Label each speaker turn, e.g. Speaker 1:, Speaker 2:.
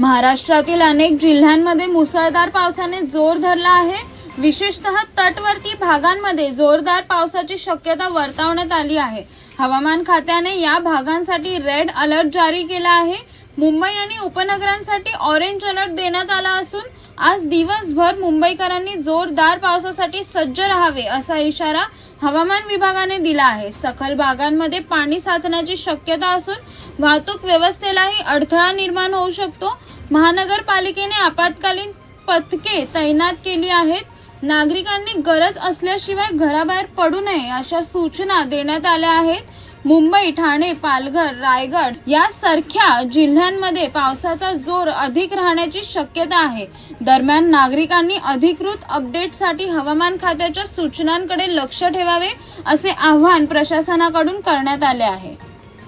Speaker 1: महाराष्ट्रातील अनेक जिल्ह्यांमध्ये मुसळधार पावसाने जोर धरला आहे. विशेषतः तटवर्ती भागांमध्ये जोरदार पावसाची शक्यता वर्तवण्यात आली आहे. हवामान खात्याने या भागांसाठी रेड अलर्ट जारी केला आहे. मुंबई आणि उपनगरांसाठी ऑरेंज अलर्ट देण्यात आला असून आज दिवसभर मुंबईकरांनी जोरदार पावसासाठी सज्ज राहावे असा इशारा हवामान विभागाने दिला आहे. सखल भागांमध्ये पाणी साचण्याची शक्यता असून वाहतूक व्यवस्थेलाही अडथळा निर्माण होऊ शकतो. महानगरपालिकेने आपत्कालीन पथके तैनात केली आहेत. नागरिकांनी गरज असल्याशिवाय घराबाहेर पडू नये अशा सूचना देण्यात आल्या आहेत. मुंबई ठाणे पालघर रायगड यासारख्या जिल्ह्यांमध्ये पावसाचा जोर अधिक राहण्याची शक्यता आहे. दरम्यान नागरिकांनी अधिकृत अपडेटसाठी हवामान खात्याच्या सूचनांकडे लक्ष ठेवावे असे आवाहन प्रशासनाकडून करण्यात आले आहे.